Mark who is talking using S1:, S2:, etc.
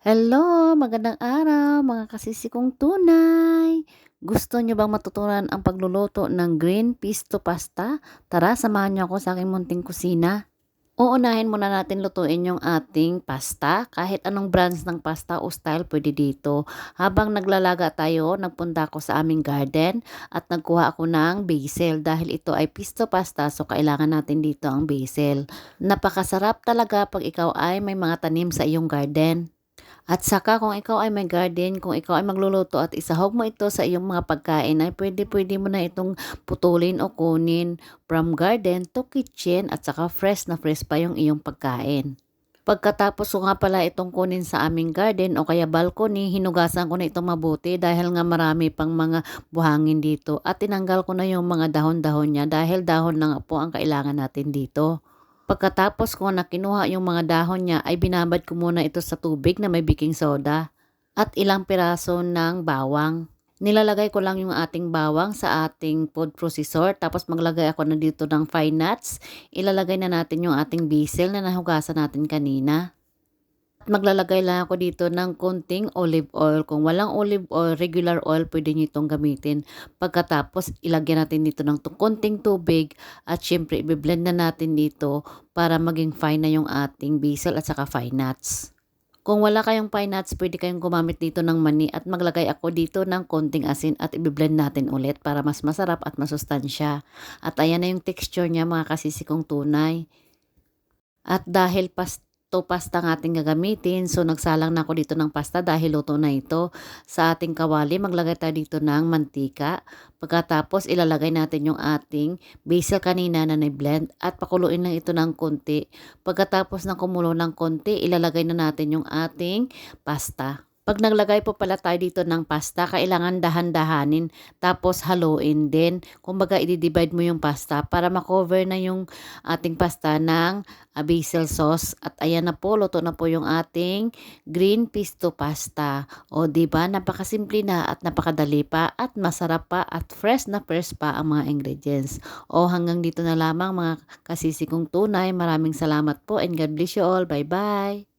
S1: Hello, magandang araw mga kasisikong tunay. Gusto niyo bang matutunan ang pagluluto ng green pesto pasta? Tara, samahan niyo ako sa aking munting kusina. Uunahin muna natin lutuin yung ating pasta. Kahit anong brands ng pasta o style pwede dito. Habang naglalaga tayo, nagpunta ako sa aming garden at nagkuha ako ng basil dahil ito ay pesto pasta so kailangan natin dito ang basil. Napakasarap talaga pag ikaw ay may mga tanim sa iyong garden. At saka kung ikaw ay may garden, kung ikaw ay magluluto at isahog mo ito sa iyong mga pagkain ay pwede-pwede mo na itong putulin o kunin from garden to kitchen at saka fresh na fresh pa yung iyong pagkain. Pagkatapos ko nga pala itong kunin sa aming garden o kaya balcony, hinugasan ko na itong mabuti dahil nga marami pang mga buhangin dito at tinanggal ko na yung mga dahon-dahon niya dahil dahon na nga po ang kailangan natin dito. Pagkatapos ko na kinuha yung mga dahon niya ay binabad ko muna ito sa tubig na may baking soda at ilang piraso ng bawang. Nilalagay ko lang yung ating bawang sa ating food processor tapos maglagay ako na dito ng fine nuts. Ilalagay na natin yung ating basil na nahugasan natin kanina. Maglalagay lang ako dito ng konting olive oil. Kung walang olive oil, regular oil, pwede nyo itong gamitin. Pagkatapos, ilagyan natin dito ng konting tubig at syempre, i-blend na natin dito para maging fine na yung ating basil at saka fine nuts. Kung wala kayong pine nuts, pwede kayong gumamit dito ng mani at maglagay ako dito ng konting asin at i-blend natin ulit para mas masarap at masustansya. At ayan na yung texture niya mga kasisikong tunay. At dahil pas to pasta ang ating gagamitin. So, nagsalang na ako dito ng pasta dahil luto na ito. Sa ating kawali, maglagay tayo dito ng mantika. Pagkatapos, ilalagay natin yung ating basil kanina na na-blend at pakuluin lang ito ng konti. Pagkatapos ng kumulo ng konti, ilalagay na natin yung ating pasta. Pag naglagay po pala tayo dito ng pasta, kailangan dahan-dahanin. Tapos haluin din. Kumbaga, i-divide mo yung pasta para makover na yung ating pasta ng uh, basil sauce. At ayan na po, luto na po yung ating green pesto pasta. O ba napakasimple na at napakadali pa at masarap pa at fresh na fresh pa ang mga ingredients. O hanggang dito na lamang mga kasisikong tunay. Maraming salamat po and God bless you all. Bye-bye!